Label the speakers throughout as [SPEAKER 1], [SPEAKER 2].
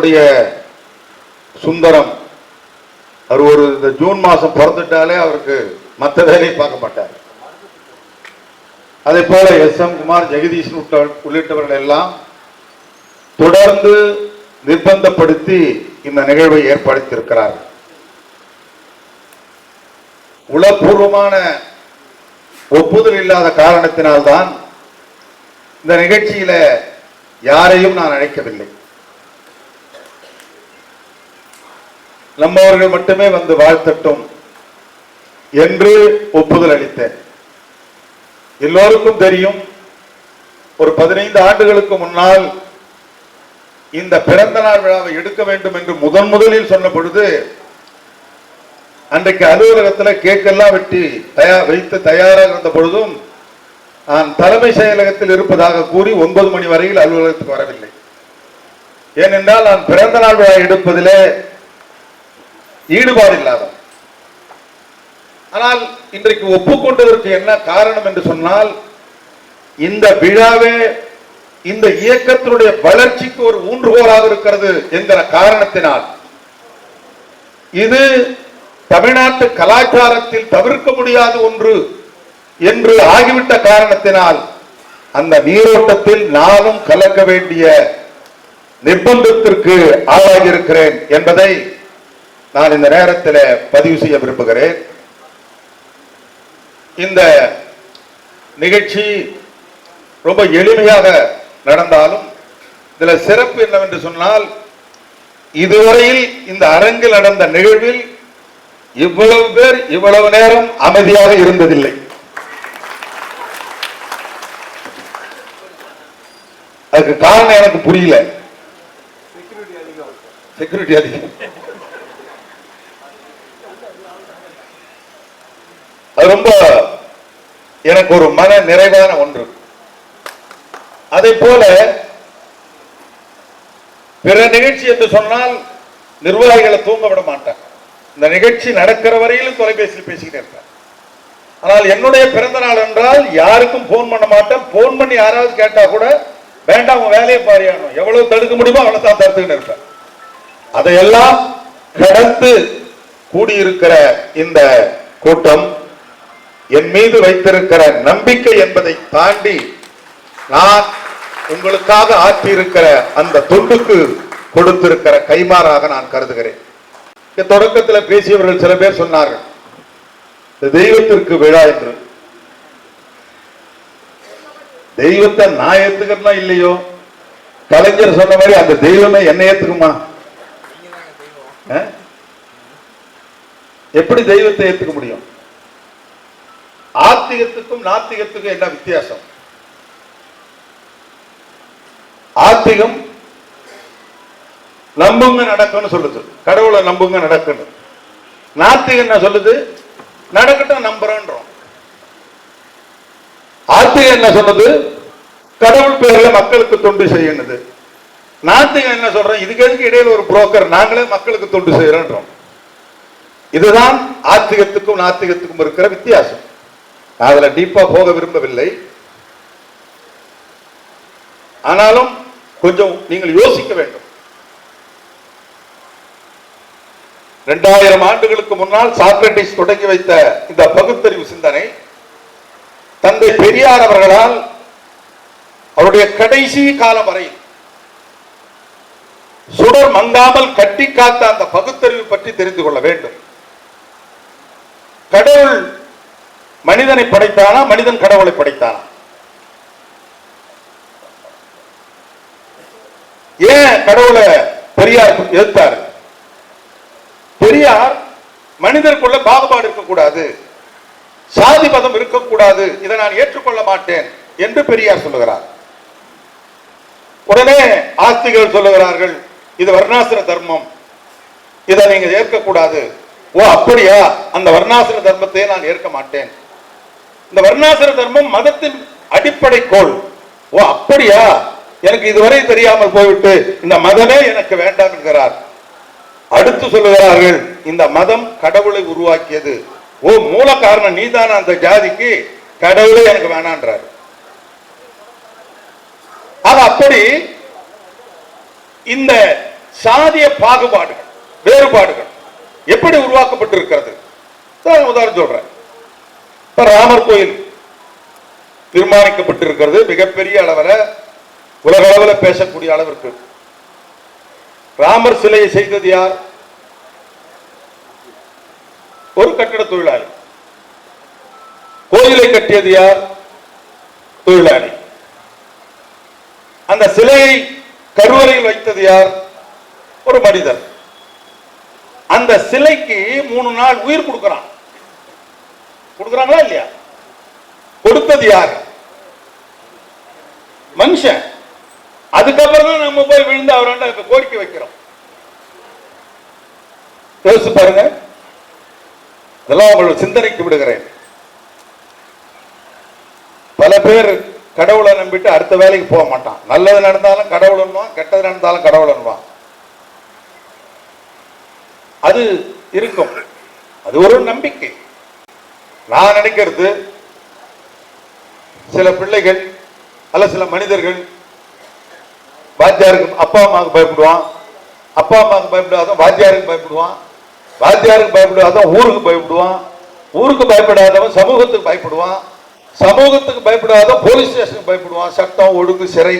[SPEAKER 1] நம்முடைய சுந்தரம் அவர் ஒரு இந்த ஜூன் மாசம் பிறந்துட்டாலே அவருக்கு மற்ற வேலையை பார்க்க மாட்டார். அதே போல எஸ் எம் குமார் ஜெகதீஷ் உள்ளிட்டவர்கள் எல்லாம் தொடர்ந்து நிர்பந்தப்படுத்தி இந்த நிகழ்வை ஏற்படுத்தியிருக்கிறார். உளப்பூர்வமான ஒப்புதல் இல்லாத காரணத்தினால்தான் இந்த நிகழ்ச்சியில யாரையும் நான் அழைக்கவில்லை. நம்மவர்கள் மட்டுமே வந்து வாழ்த்தட்டும் என்று ஒப்புதல் அளித்தேன். எல்லோருக்கும் தெரியும் ஒரு பதினைந்து ஆண்டுகளுக்கு முன்னால் இந்த பிறந்த நாள் விழாவை எடுக்க வேண்டும் என்று முதன் முதலில் சொன்ன பொழுது அன்றைக்கு அலுவலகத்தில் கேக்கெல்லாம் வெட்டி தயார் வைத்து தயாராக இருந்த பொழுதும் நான் தலைமை செயலகத்தில் இருப்பதாக கூறி ஒன்பது மணி வரையில் அலுவலகத்துக்கு வரவில்லை. ஏனென்றால் நான் பிறந்த நாள் விழா எடுப்பதிலே ஈடுபாடு இல்லாதவன் ஆனால் இன்றைக்கு ஒப்புக்கொண்டதற்கு என்ன காரணம் என்று சொன்னால் இந்த விழாவே இந்த இயக்கத்தினுடைய வளர்ச்சிக்கு ஒரு ஊன்றுகோலாக இருக்கிறது என்கிற காரணத்தினால். இது தமிழ்நாட்டு கலாச்சாரத்தில் தவிர்க்க முடியாத ஒன்று என்று ஆகிவிட்ட காரணத்தினால் அந்த நீரோட்டத்தில் நானும் கலக்க வேண்டிய நிர்பந்தத்திற்கு ஆளாகியிருக்கிறேன் என்பதை நான் இந்த நேரத்தில் பதிவு செய்ய விரும்புகிறேன். இந்த நிகழ்ச்சி ரொம்ப எளிமையாக நடந்தாலும் இதுல சிறப்பு என்னவென்று சொன்னால் இதுவரையில் இந்த அரங்கில் நடந்த நிகழ்வில் இவ்வளவு பேர் இவ்வளவு நேரம் அமைதியாக இருந்ததில்லை. அதுக்கு காரணம் எனக்கு புரியல. செக்யூரிட்டி அதிகம் அது ரொம்ப எனக்கு ஒரு மன நிறைவான ஒன்று. அதை போல பிற நிகழ்ச்சி என்று சொன்னால் நிர்வாகிகளை தூங்க விட மாட்டேன். இந்த நிகழ்ச்சி நடக்கிற வரையிலும் தொலைபேசியில் பேசிக்கிட்டே இருப்பேன். ஆனால் என்னுடைய பிறந்த நாள் என்றால் யாருக்கும் போன் பண்ண மாட்டேன். போன் பண்ணி யாராவது கேட்டா கூட வேண்டாம் உன் வேலையை பாரியானும் எவ்வளவு தடுக்க முடியுமோ அவளை தான் தடுத்துக்கிட்டு இருப்பேன். அதையெல்லாம் கடந்து கூடியிருக்கிற இந்த கூட்டம் என் மீது வைத்திருக்கிற நம்பிக்கை என்பதை தாண்டி நான் உங்களுக்காக ஆற்றியிருக்கிற அந்த தொண்டுக்கு கொடுத்திருக்கிற கைமாறாக நான் கருதுகிறேன். தொடக்கத்தில் பேசியவர்கள் சில பேர் சொன்னார்கள் இந்த தெய்வத்திற்கு விழா என்று. தெய்வத்தை நான் ஏத்துக்கிறனா இல்லையோ? கலைஞர் சொன்ன மாதிரி அந்த தெய்வமே என்ன ஏத்துக்குமா? எப்படி தெய்வத்தை ஏத்துக்க முடியும்? ஆத்திகத்துக்கும் நாத்திகத்துக்கும் என்ன வித்தியாசம்? ஆத்திகம் நம்புங்க நடக்கும்னு சொல்லுது. கடவுளை நம்புங்க நடக்குன்னு நாத்திகம் என்ன சொல்லுது? நடக்கட்டும் நம்புறோன்றோம். ஆத்திகம் என்ன சொன்னது கடவுள் பேர்ல மக்களுக்கு தொண்டு செய்யணுது நாத்திகம் என்ன சொல்றோம் இதுக்கு எதுக்கு இடையில ஒரு புரோக்கர் நாங்களே மக்களுக்கு தொண்டு செய்யறோன்றோம் இதுதான் ஆத்திகத்துக்கும் நாத்திகத்துக்கும் இருக்கிற வித்தியாசம். நான் அதுல டீப்பா போக விரும்பவில்லை. ஆனாலும் கொஞ்சம் நீங்கள் யோசிக்க வேண்டும். இரண்டாயிரம் ஆண்டுகளுக்கு முன்னால் சாக்ரட்டிஸ் தொடங்கி வைத்த இந்த பகுத்தறிவு சிந்தனை தந்தை பெரியார் அவர்களால் அவருடைய கடைசி காலம் வரை சுடர் மங்காமல் கட்டி காத்த அந்த பகுத்தறிவு பற்றி தெரிந்து கொள்ள வேண்டும். கடவுள் மனிதனை படைத்தானா? மனிதன் கடவுளை படைத்தானா? ஏன் கடவுளை பெரியார் எதிர்த்தார்? பெரியார் மனிதருக்குள்ள பாகுபாடு இருக்கக்கூடாது சாதி மதம் இருக்கக்கூடாது இதை நான் ஏற்றுக்கொள்ள மாட்டேன் என்று பெரியார் சொல்லுகிறார். உடனே ஆஸ்திகள் சொல்லுகிறார்கள் இது வர்ணாசிர தர்மம் இதை நீங்க ஏற்கக்கூடாது. ஓ அப்படியா? அந்த வர்ணாசிர தர்மத்தை நான் ஏற்க மாட்டேன். இந்த வர்ணாசிர தர்மம் மதத்தின் அடிப்படை கோள். ஓ அப்படியா? எனக்கு இதுவரை தெரியாமல் போய்விட்டு இந்த மதமே எனக்கு வேண்டாம் என்கிறார். அடுத்து சொல்லுகிறார்கள் இந்த மதம் கடவுளை உருவாக்கியது. ஓ மூல காரணம் நீதான அந்த ஜாதிக்கு? கடவுளே எனக்கு வேணான்றார். ஆக அப்படி இந்த சாதிய பாகுபாடுகள் வேறுபாடுகள் எப்படி உருவாக்கப்பட்டிருக்கிறது? உதாரணம் சொல்றேன். இப்ப ராமர் கோயில் தீர்மானிக்கப்பட்டிருக்கிறது. மிகப்பெரிய அளவில் உலக அளவில் பேசக்கூடிய அளவிற்கு. ராமர் சிலையை செய்தது யார்? ஒரு கட்டிட தொழிலாளி. கோயிலை கட்டியது யார்? தொழிலாளி. அந்த சிலையை கருவறையில் வைத்தது யார்? ஒரு மனிதன் அந்த சிலைக்கு மூணு நாள் உயிர் கொடுக்கிறான். கொடுக்கறாங்களா இல்லையா? கொடுத்தது யார்? மனுஷன். அதுக்கப்புறம் தான் நம்ம போய் விழுந்து அவராண்ட கோரிக்கை வைக்கிறோம். யோசிச்சு பாருங்க. இதெல்லாம் உங்களோட சிந்தனைக்கு விடுகிறேன். பல பேர் கடவுளை நம்பிட்டு அடுத்த வேலைக்கு போக மாட்டான். நல்லது நடந்தாலும் கடவுள் கெட்டது நடந்தாலும் கடவுள் அது இருக்கும். அது ஒரு நம்பிக்கை. நான் நினைக்கிறது சில பிள்ளைகள் அல்ல சில மனிதர்கள் வாத்தியாருக்கு அப்பா அம்மாவுக்கு பயப்படுவான். அப்பா அம்மாவுக்கு பயப்படாதவன் வாத்தியாருக்கு பயப்படுவான். வாத்தியாருக்கு பயப்படாதவன் ஊருக்கு பயப்படுவான். ஊருக்கு பயப்படாதவன் சமூகத்துக்கு பயப்படுவான். சமூகத்துக்கு பயப்படாத போலீஸ் ஸ்டேஷனுக்கு பயப்படுவான். சட்டம் ஒழுங்கு சிறை.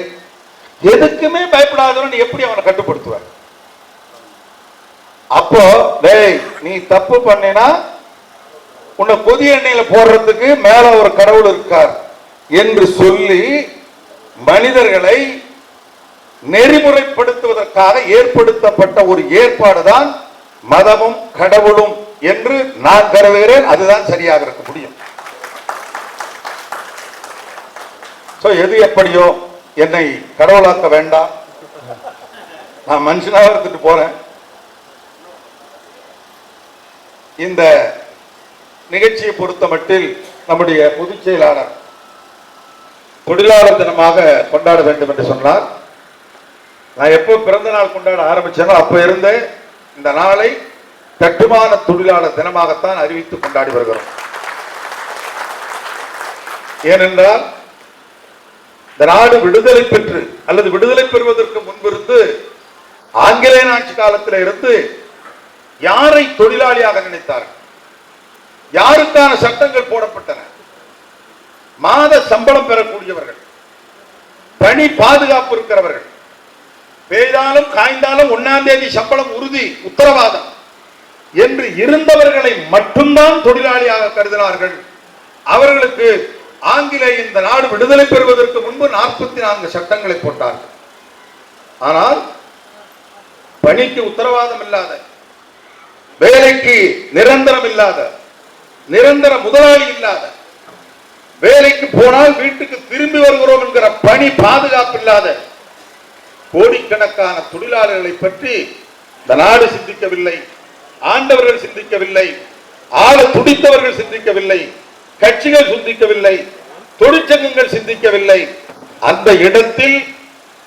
[SPEAKER 1] எதுக்குமே பயப்படாதவன் எப்படி அவனை கட்டுப்படுத்துவார் அப்போ டேய் நீ தப்பு பண்ணினா உன்னை புதிய எண்ணெயில போடுறதுக்கு மேல ஒரு கடவுள் இருக்கார் என்று சொல்லி மனிதர்களை நெறிமுறைப்படுத்துவதற்காக ஏற்படுத்தப்பட்ட ஒரு ஏற்பாடு தான் மதமும் கடவுளும் என்று நான் கருதுகிறேன். அதுதான் சரியாக இருக்க முடியும். எது எப்படியோ என்னை கடவுளாக்க வேண்டாம். நான் மனுஷனாக இருந்துட்டு போறேன். இந்த நிகழ்ச்சியை பொறுத்த மட்டில் நம்முடைய பொதுச் செயலாளர் தொழிலாளர் தினமாக கொண்டாட வேண்டும் என்று சொன்னார். நான் எப்போ பிறந்த நாள் கொண்டாட ஆரம்பிச்சேனோ அப்போ இருந்தே இந்த நாளை கட்டுமான தொழிலாளர் தினமாகத்தான் அறிவித்து கொண்டாடி வருகிறோம். ஏனென்றால் இந்த நாடு விடுதலை பெற்று அல்லது விடுதலை பெறுவதற்கு முன்பிருந்து ஆங்கிலேய ஆட்சி காலத்தில் இருந்து யாரை தொழிலாளியாக நினைத்தார்கள்? யாருக்கான சட்டங்கள் போடப்பட்டன? மாத சம்பளம் பெறக்கூடியவர்கள் பணி பாதுகாப்பு இருக்கிறவர்கள் பெய்தாலும் காய்ந்தாலும் ஒன்னாம் தேதி சம்பளம் உறுதி உத்தரவாதம் என்று இருந்தவர்களை மட்டும்தான் தொழிலாளியாக கருதினார்கள். அவர்களுக்கு ஆங்கிலேய இந்த நாடு விடுதலை பெறுவதற்கு முன்பு நாற்பத்தி நான்கு சட்டங்களை போட்டார்கள். ஆனால் பணிக்கு உத்தரவாதம் இல்லாத வேலைக்கு நிரந்தரம் இல்லாத நிரந்தர முதலாளி இல்லாத வேலைக்கு போனால் வீட்டுக்கு திரும்பி வருகிறோம் என்கிற பணி பாதுகாப்பு இல்லாத கோடிக்கணக்கான தொழிலாளர்களை பற்றி இந்த நாடு சிந்திக்கவில்லை ஆண்டவர்கள் சிந்திக்கவில்லை ஆள துடித்தவர்கள் சிந்திக்கவில்லை கட்சிகள் சிந்திக்கவில்லை தொழிற்சங்கங்கள் சிந்திக்கவில்லை. அந்த இடத்தில்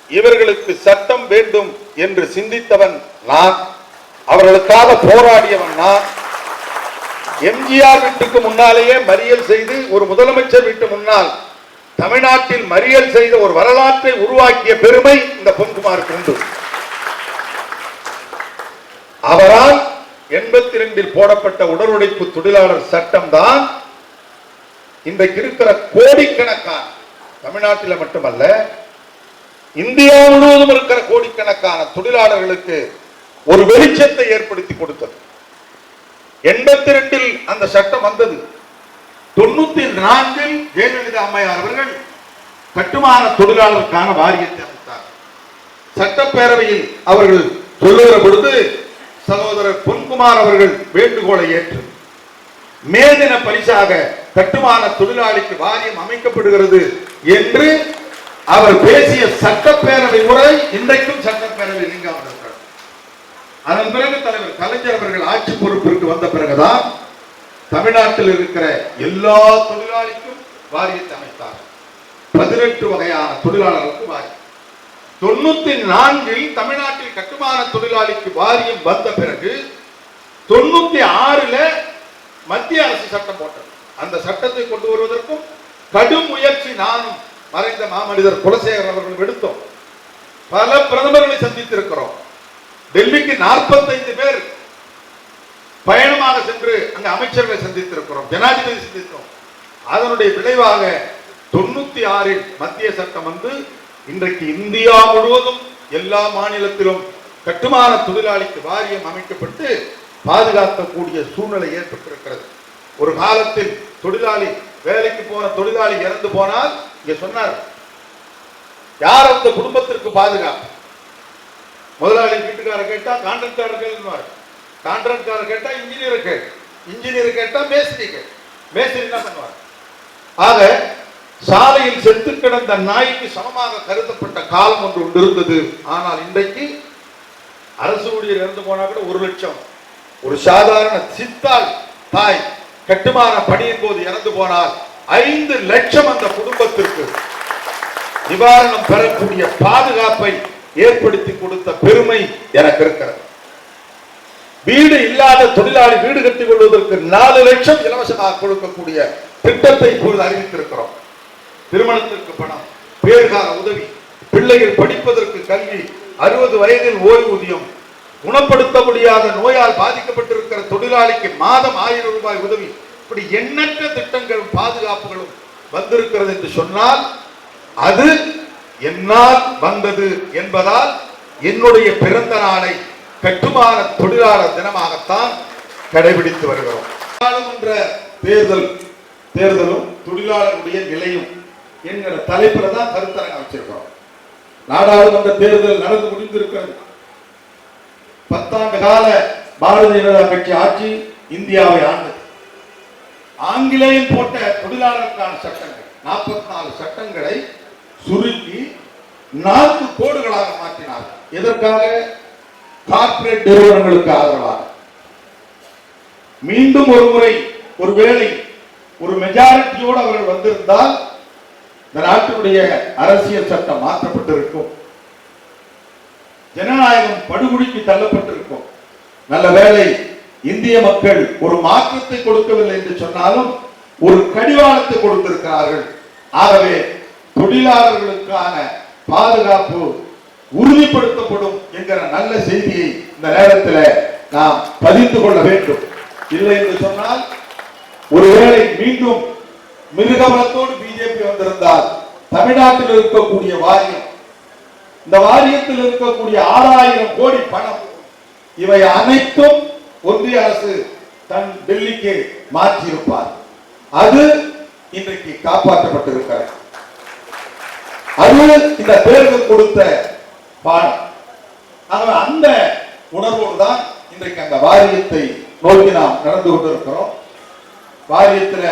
[SPEAKER 1] இவர்களுக்கு சட்டம் வேண்டும் என்று சிந்தித்தவன் நான். அவர்களுக்காக போராடியவன் நான் எம்ஜிஆர் வீட்டுக்கு முன்னாலேயே மறியல் செய்து ஒரு முதலமைச்சர் வீட்டு முன்னால் தமிழ்நாட்டில் மறியல் செய்த ஒரு வரலாற்றை உருவாக்கிய பெருமை இந்த பொன்குமாருக்கு உண்டு. அவரால் எண்பத்தி ரெண்டில் போடப்பட்ட உடல் உழைப்பு தொழிலாளர் சட்டம் தான் இன்றைக்கு இருக்கிற கோடிக்கணக்கான தமிழ்நாட்டில் மட்டுமல்ல இந்தியா முழுவதும் இருக்கிற கோடிக்கணக்கான தொழிலாளர்களுக்கு ஒரு வெளிச்சத்தை ஏற்படுத்தி கொடுத்தது. எண்பத்தி ரெண்டில் அந்த சட்டம் வந்தது. தொண்ணூத்தி நான்கில் ஜெயலலிதா அம்மையார் அவர்கள் கட்டுமான தொழிலாளருக்கான வாரியத்தை அமைத்தார். சட்டப்பேரவையில் அவர்கள் சொல்லுகிற பொழுது சகோதரர் பொன்குமார் அவர்கள் வேண்டுகோளை ஏற்று மேதின பரிசாக கட்டுமான தொழிலாளிக்கு வாரியம் அமைக்கப்படுகிறது என்று அவர் பேசிய சட்டப்பேரவை முறை இன்றைக்கும் சட்டப்பேரவை நீங்க அவர்கள் அதன் பிறகு தலைவர் கலைஞர் அவர்கள் ஆட்சி பொறுப்பிற்கு வந்த பிறகுதான் தமிழ்நாட்டில் இருக்கிற எல்லா தொழிலாளிக்கும் வாரியத்தை அமைத்தார். பதினெட்டு வகையான தொழிலாளர்களுக்கு வாரியம். தொண்ணூத்தி நான்கில் தமிழ்நாட்டில் கட்டுமான தொழிலாளிக்கு வாரியம் வந்த பிறகு தொண்ணூத்தி ஆறுல மத்திய அரசு சட்டம் போட்டது. அந்த சட்டத்தை கொண்டு வருவதற்கும் கடும் முயற்சி நானும் மறைந்த மாமனிதர் குலசேகரன் அவர்கள் எடுத்தோம். பல பிரதமர்களை சந்தித்திருக்கிறோம். டெல்லிக்கு 45 பேர் பயணமாக சென்று அங்க அமைச்சர்களை சந்தித்திருக்கிறோம் ஜனாதிபதி சந்தித்தோம். அதனுடைய விளைவாக தொண்ணூத்தி ஆறில் மத்திய சட்டம் வந்து இன்றைக்கு இந்தியா முழுவதும் எல்லா மாநிலத்திலும் கட்டுமான தொழிலாளிக்கு வாரியம் அமைக்கப்பட்டு பாதுகாக்கக்கூடிய சூழ்நிலை ஏற்பட்டிருக்கிறது. ஒரு காலத்தில் தொழிலாளி வேலைக்கு போன தொழிலாளி இறந்து போனால் இங்க சொன்னார் யார் அந்த குடும்பத்திற்கு பாதுகாப்பு? முதலாளி வீட்டுக்காரர் கேட்டா கான்ட்ராக்டர் கேள்வார் கான்ட்ராக்டர் கேட்டா இன்ஜினியர் கேள் இன்ஜினியர் கேட்டா மேஸ்திரி கேள் மேஸ்திரி என்ன பண்ணுவார்? ஆக சாலையில் செத்து கிடந்த நாய்க்கு சமமாக கருதப்பட்ட காலம் ஒன்று உண்டு இருந்தது. ஆனால் இன்றைக்கு அரசு ஊழியர் இறந்து போனா கூட ஒரு லட்சம். ஒரு சாதாரண சித்தாள் தாய் கட்டுமான பணியின் போது இறந்து போனால் ஐந்து லட்சம் அந்த குடும்பத்திற்கு நிவாரணம் பெறக்கூடிய பாதுகாப்பை ஏற்படுத்தி கொடுத்த பெருமை எனக்கு இருக்கிறது. வீடு இல்லாத தொழிலாளி வீடு கட்டிக் கொள்வதற்கு நாலு லட்சம் இலவசமாக கொடுக்கக்கூடிய திட்டத்தை இப்பொழுது அறிவித்திருக்கிறோம். திருமணத்திற்கு பணம் பேர்கால உதவி பிள்ளைகள் படிப்பதற்கு கல்வி அறுபது வயதில் ஓய்வூதியம் குணப்படுத்த முடியாத நோயால் பாதிக்கப்பட்டிருக்கிற தொழிலாளிக்கு மாதம் ஆயிரம் ரூபாய் உதவி. இப்படி எண்ணற்ற திட்டங்களும் பாதுகாப்புகளும் வந்திருக்கிறது என்று சொன்னால் அது என்னால் வந்தது என்பதால் என்னுடைய பிறந்த நாளை கட்டுமான தொழிலாளர் தினமாகத்தான் கடைபிடித்து வருகிறோம். நாடாளுமன்ற தேர்தல் தேர்தலும் தொழிலாளர்களுடைய நிலையும் என்கிற தலைப்பில் தான் கருத்தரங்கம் அமைச்சிருக்கிறோம் நாடாளுமன்ற தேர்தல் நடந்து முடிந்திருக்கிறது. பத்தாண்டு கால பாரதிய ஜனதா கட்சி ஆட்சி இந்தியாவை ஆண்டது. ஆங்கிலேயம் போட்ட தொழிலாளருக்கான சட்டங்கள் நாற்பத்தி நாலு சட்டங்களை சுருக்கி நான்கு கோடுகளாக மாற்றினார். எதற்காக? கார்பரேட் நிறுவனங்களுக்கு ஆதரவாக. மீண்டும் ஒரு முறை ஒருவேளை ஒரு மெஜாரிட்டியோடு அவர்கள் வந்திருந்தால் இந்த நாட்டினுடைய அரசியல் சட்டம் மாற்றப்பட்டிருக்கும். ஜனநாயகம் படுகொடிக்கு தள்ளப்பட்டிருக்கும். நல்ல வேலை இந்திய மக்கள் ஒரு மாற்றத்தை கொடுக்கவில்லை என்று சொன்னாலும் ஒரு கடிவாளத்தை கொடுத்திருக்கிறார்கள். ஆகவே தொழிலாளர்களுக்கான பாதுகாப்பு உறுதிப்படுத்தப்படும் என்கிற நல்ல செய்தியை இந்த நேரத்தில் நாம் பதிந்து கொள்ள வேண்டும். இல்லை என்று சொன்னால் ஒருவேளை மீண்டும் மிருகபலத்தோடு பிஜேபி வந்திருந்தால் தமிழ்நாட்டில் இருக்கக்கூடிய வாரியம் இந்த வாரியத்தில் இருக்கக்கூடிய ஆறாயிரம் கோடி பணம் இவை அனைத்தும் ஒன்றிய அரசு தன் டெல்லிக்கு மாற்றியிருப்பார். அது இன்றைக்கு காப்பாற்றப்பட்டிருக்கிறது. அது இந்த பேருக்கு கொடுத்த பாடம் ஆகவே அந்த உணர்வோடு தான் இன்றைக்கு அந்த வாரியத்தை நோக்கி நாம் நடந்து கொண்டிருக்கிறோம். வாரியத்தில்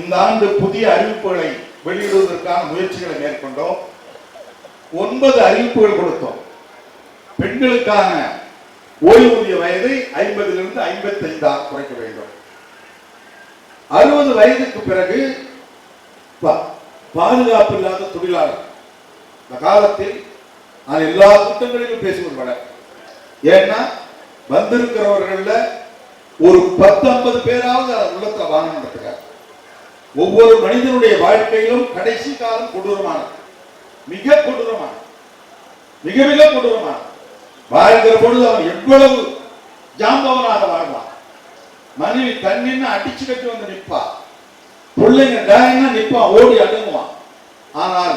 [SPEAKER 1] இந்த ஆண்டு புதிய அறிவிப்புகளை வெளியிடுவதற்கான முயற்சிகளை மேற்கொண்டோம். ஒன்பது அறிவிப்புகள் கொடுத்தோம். பெண்களுக்கான ஓய்வூதிய வயதை ஐம்பதிலிருந்து ஐம்பத்தி ஐந்தாக குறைக்க வேண்டும். அறுபது வயதுக்கு பிறகு பாதுகாப்பு இல்லாத தொழிலாளர். இந்த காலத்தில் நான் எல்லா திட்டங்களிலும் பேசுவது ஏன்னா வந்திருக்கிறவர்கள ஒரு பத்து ஐம்பது பேராவது உள்ளத்தை உள்ளத்தை வாங்கணுன்றதுக்காக ஒவ்வொரு மனிதனுடைய வாழ்க்கையிலும் கடைசி காலம் கொடூரமானது. மிக கொடூரமானது. மிக மிக கொடூரமானது. வாழ்கிற பொழுது அவன் எவ்வளவு ஜாம்பவனாக வாழ்வான். மனைவி தண்ணின்னு அடிச்சு கட்டி வந்து நிற்பா பிள்ளைங்க டேன்னா நிற்பான் ஓடி அடங்குவான். ஆனால்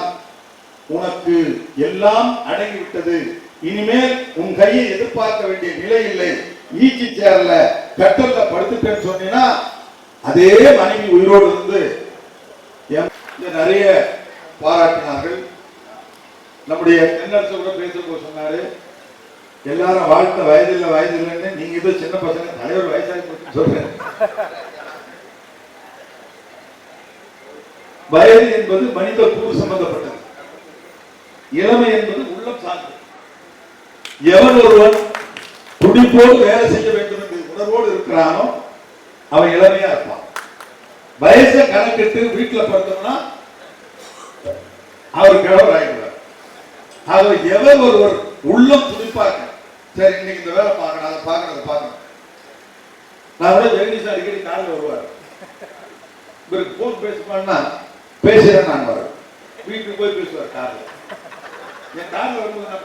[SPEAKER 1] உனக்கு எல்லாம் அடங்கி விட்டது இனிமேல் உன் கையை எதிர்பார்க்க வேண்டிய நிலை இல்லை. ஈச்சி சேர்ல கட்டல்ல படுத்துட்டேன்னு சொன்னீங்கன்னா அதே மனைவி உயிரோடு இருந்து நிறைய பாராட்டினார்கள். நம்முடைய தென்னரசு கூட பேசும்போது சொன்னாரு எல்லாரும் வாழ்த்த வயதில்லை வயதில்லைன்னு நீங்க ஏதோ சின்ன பசங்க தலைவர் வயசாகி சொல்றேன். வயது என்பது மனித கூறு சம்பந்தப்பட்டது. இளமை என்பது உள்ளம் சார்ந்தது. எவன் ஒருவன் துடிப்போடு வேலை செய்ய வேண்டும் என்று உணர்வோடு இருக்கிறானோ அவன் இளமையா இருப்பான். வயசை கணக்கிட்டு வீட்டுல பார்த்தோம்னா அவர் கிழவர் ஆகிடுவார் அவர் எவர் ஒருவர் உள்ளம் துடிப்பாங்க சரி இன்னைக்கு இந்த வேலை பார்க்கணும் அதை பார்க்கணும் அதை பார்க்கணும். நான் கூட ஜெகதீஷ் அடிக்கடி காலையில் வருவார். இவருக்கு போன் பேசுவான்னா பேசுறேன் நான். வரேன் வீட்டுக்கு போய் பேசுவார் காரில். என் காரில் வரும்போது என்ன